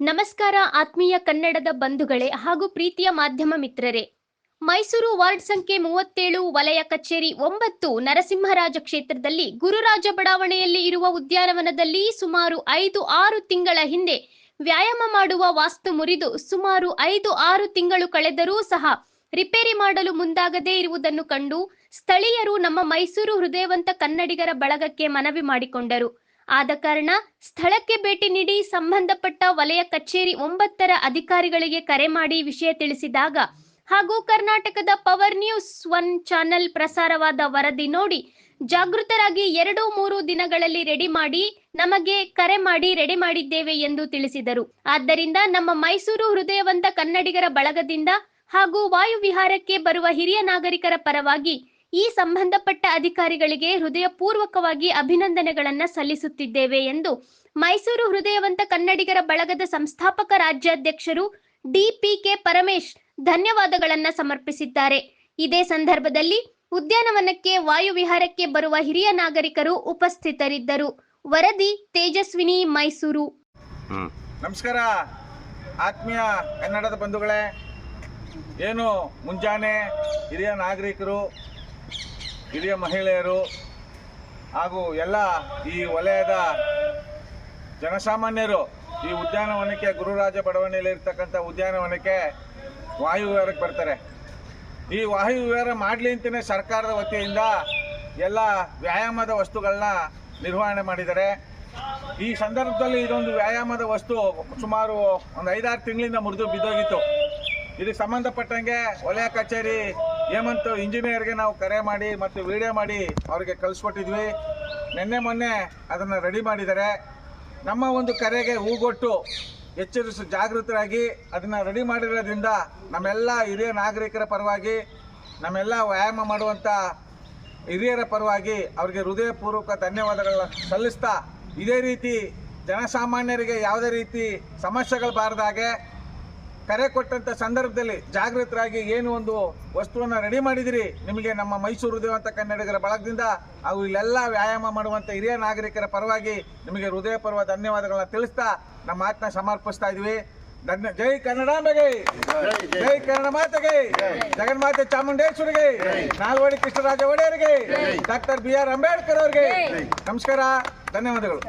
ನಮಸ್ಕಾರ ಆತ್ಮೀಯ ಕನ್ನಡದ ಬಂಧುಗಳೇ ಹಾಗೂ ಪ್ರೀತಿಯ ಮಾಧ್ಯಮ ಮಿತ್ರರೇ. ಮೈಸೂರು ವಾರ್ಡ್ ಸಂಖ್ಯೆ ಮೂವತ್ತೇಳು ವಲಯ ಕಚೇರಿ ಒಂಬತ್ತು ನರಸಿಂಹರಾಜ ಕ್ಷೇತ್ರದಲ್ಲಿ ಗುರುರಾಜ ಬಡಾವಣೆಯಲ್ಲಿ ಇರುವ ಉದ್ಯಾನವನದಲ್ಲಿ ಸುಮಾರು ಐದು ಆರು ತಿಂಗಳ ಹಿಂದೆ ವ್ಯಾಯಾಮ ಮಾಡುವ ವಾಸ್ತು ಮುರಿದು ಸುಮಾರು ಐದು ಆರು ತಿಂಗಳು ಕಳೆದರೂ ಸಹ ರಿಪೇರಿ ಮಾಡಲು ಮುಂದಾಗದೇ ಇರುವುದನ್ನು ಕಂಡು ಸ್ಥಳೀಯರು ನಮ್ಮ ಮೈಸೂರು ಹೃದಯವಂತ ಕನ್ನಡಿಗರ ಬಳಗಕ್ಕೆ ಮನವಿ ಮಾಡಿಕೊಂಡರು. ಆದ ಕಾರಣ ಸ್ಥಳಕ್ಕೆ ಭೇಟಿ ನೀಡಿ ಸಂಬಂಧಪಟ್ಟ ವಲಯ ಕಚೇರಿ ಒಂಬತ್ತರ ಅಧಿಕಾರಿಗಳಿಗೆ ಕರೆ ಮಾಡಿ ವಿಷಯ ತಿಳಿಸಿದಾಗ ಹಾಗೂ ಕರ್ನಾಟಕದ ಪವರ್ ನ್ಯೂಸ್ ಒನ್ ಚಾನೆಲ್ ಪ್ರಸಾರವಾದ ವರದಿ ನೋಡಿ ಜಾಗೃತರಾಗಿ ಎರಡು ಮೂರು ದಿನಗಳಲ್ಲಿ ರೆಡಿ ಮಾಡಿ ನಮಗೆ ಕರೆ ಮಾಡಿ ರೆಡಿ ಮಾಡಿದ್ದೇವೆ ಎಂದು ತಿಳಿಸಿದರು. ಆದ್ದರಿಂದ ನಮ್ಮ ಮೈಸೂರು ಹೃದಯವಂತ ಕನ್ನಡಿಗರ ಬಳಗದಿಂದ ಹಾಗೂ ವಾಯು ವಿಹಾರಕ್ಕೆ ಬರುವ ಹಿರಿಯ ನಾಗರಿಕರ ಪರವಾಗಿ ಈ ಸಂಬಂಧಪಟ್ಟ ಅಧಿಕಾರಿಗಳಿಗೆ ಹೃದಯಪೂರ್ವಕವಾಗಿ ಅಭಿನಂದನೆಗಳನ್ನು ಸಲ್ಲಿಸುತ್ತಿದ್ದೇವೆ ಎಂದು ಮೈಸೂರು ಹೃದಯವಂತ ಕನ್ನಡಿಗರ ಬಳಗದ ಸಂಸ್ಥಾಪಕ ರಾಜ್ಯಾಧ್ಯಕ್ಷರು ಡಿಪಿಕೆ ಪರಮೇಶ್ ಧನ್ಯವಾದಗಳನ್ನ ಸಮರ್ಪಿಸಿದ್ದಾರೆ. ಇದೇ ಸಂದರ್ಭದಲ್ಲಿ ಉದ್ಯಾನವನಕ್ಕೆ ವಾಯುವಿಹಾರಕ್ಕೆ ಬರುವ ಹಿರಿಯ ನಾಗರಿಕರು ಉಪಸ್ಥಿತರಿದ್ದರು. ವರದಿ ತೇಜಸ್ವಿನಿ ಮೈಸೂರು. ನಮಸ್ಕಾರ. ಆತ್ಮೀಯ ಕನ್ನಡದ ಬಂಧುಗಳೇ ಏನು ಮುಂಜಾನೆ ಹಿರಿಯ ನಾಗರಿಕರು ಹಿರಿಯ ಮಹಿಳೆಯರು ಹಾಗೂ ಎಲ್ಲ ಈ ವಲಯದ ಜನಸಾಮಾನ್ಯರು ಈ ಉದ್ಯಾನವನಕ್ಕೆ, ಗುರುರಾಜ ಬಡಾವಣೆಯಲ್ಲಿ ಇರ್ತಕ್ಕಂಥ ಉದ್ಯಾನವನಕ್ಕೆ ವಾಯು ವಿಹಾರಕ್ಕೆ ಬರ್ತಾರೆ. ಈ ವಾಯು ವಿಹಾರ ಮಾಡಲಿ ಅಂತಲೇ ಸರ್ಕಾರದ ವತಿಯಿಂದ ಎಲ್ಲ ವ್ಯಾಯಾಮದ ವಸ್ತುಗಳನ್ನ ನಿರ್ವಹಣೆ ಮಾಡಿದ್ದಾರೆ. ಈ ಸಂದರ್ಭದಲ್ಲಿ ಇದೊಂದು ವ್ಯಾಯಾಮದ ವಸ್ತು ಸುಮಾರು ಒಂದು ಐದಾರು ತಿಂಗಳಿಂದ ಮುರಿದು ಬಿದ್ದೋಗಿತ್ತು. ಇದಕ್ಕೆ ಸಂಬಂಧಪಟ್ಟಂಗೆ ವಲಯ ಕಚೇರಿ ಹೇಮಂತ್ ಇಂಜಿನಿಯರ್ಗೆ ನಾವು ಕರೆ ಮಾಡಿ ಮತ್ತು ವಿಡಿಯೋ ಮಾಡಿ ಅವರಿಗೆ ಕಳಿಸ್ಕೊಟ್ಟಿದ್ವಿ. ನಿನ್ನೆ ಮೊನ್ನೆ ಅದನ್ನು ರೆಡಿ ಮಾಡಿದ್ದಾರೆ. ನಮ್ಮ ಒಂದು ಕರೆಗೆ ಹೂಗೊಟ್ಟು ಎಚ್ಚರಿಸಿ, ಜಾಗೃತರಾಗಿ ಅದನ್ನು ರೆಡಿ ಮಾಡಿರೋದ್ರಿಂದ ನಮ್ಮೆಲ್ಲ ಹಿರಿಯ ನಾಗರಿಕರ ಪರವಾಗಿ, ನಮ್ಮೆಲ್ಲ ವ್ಯಾಯಾಮ ಮಾಡುವಂಥ ಹಿರಿಯರ ಪರವಾಗಿ ಅವರಿಗೆ ಹೃದಯಪೂರ್ವಕ ಧನ್ಯವಾದಗಳನ್ನ ಸಲ್ಲಿಸ್ತಾ ಇದೇ ರೀತಿ ಜನಸಾಮಾನ್ಯರಿಗೆ ಯಾವುದೇ ರೀತಿ ಸಮಸ್ಯೆಗಳು ಬಾರದಾಗೆ ಕರೆ ಕೊಟ್ಟಂಥ ಸಂದರ್ಭದಲ್ಲಿ ಜಾಗೃತರಾಗಿ ಏನು ಒಂದು ವಸ್ತುವನ್ನು ರೆಡಿ ಮಾಡಿದಿರಿ? ನಿಮಗೆ ನಮ್ಮ ಮೈಸೂರು ಹೃದಯವಂತ ಕನ್ನಡಿಗರ ಬಳಗದಿಂದ ಹಾಗೂ ಇಲ್ಲೆಲ್ಲ ವ್ಯಾಯಾಮ ಮಾಡುವಂಥ ಹಿರಿಯ ನಾಗರಿಕರ ಪರವಾಗಿ ನಿಮಗೆ ಹೃದಯಪೂರ್ವ ಧನ್ಯವಾದಗಳನ್ನ ತಿಳಿಸ್ತಾ ನಮ್ಮ ಆತ್ಮ ಸಮರ್ಪಿಸ್ತಾ ಇದ್ದೀವಿ ಧನ್ಯ, ಜೈ ಕನ್ನಡಾಂಬೆಗೆ ಜೈ ಕನ್ನಡ ಮಾತೆಗೆ! ಜಗನ್ಮಾತೆ ಚಾಮುಂಡೇಶ್ವರಿಗೆ! ನಾಲ್ವಡಿ ಕೃಷ್ಣರಾಜ ಒಡೆಯರಿಗೆ! ಡಾಕ್ಟರ್ ಬಿ ಆರ್ ಅಂಬೇಡ್ಕರ್ ಅವರಿಗೆ! ನಮಸ್ಕಾರ, ಧನ್ಯವಾದಗಳು.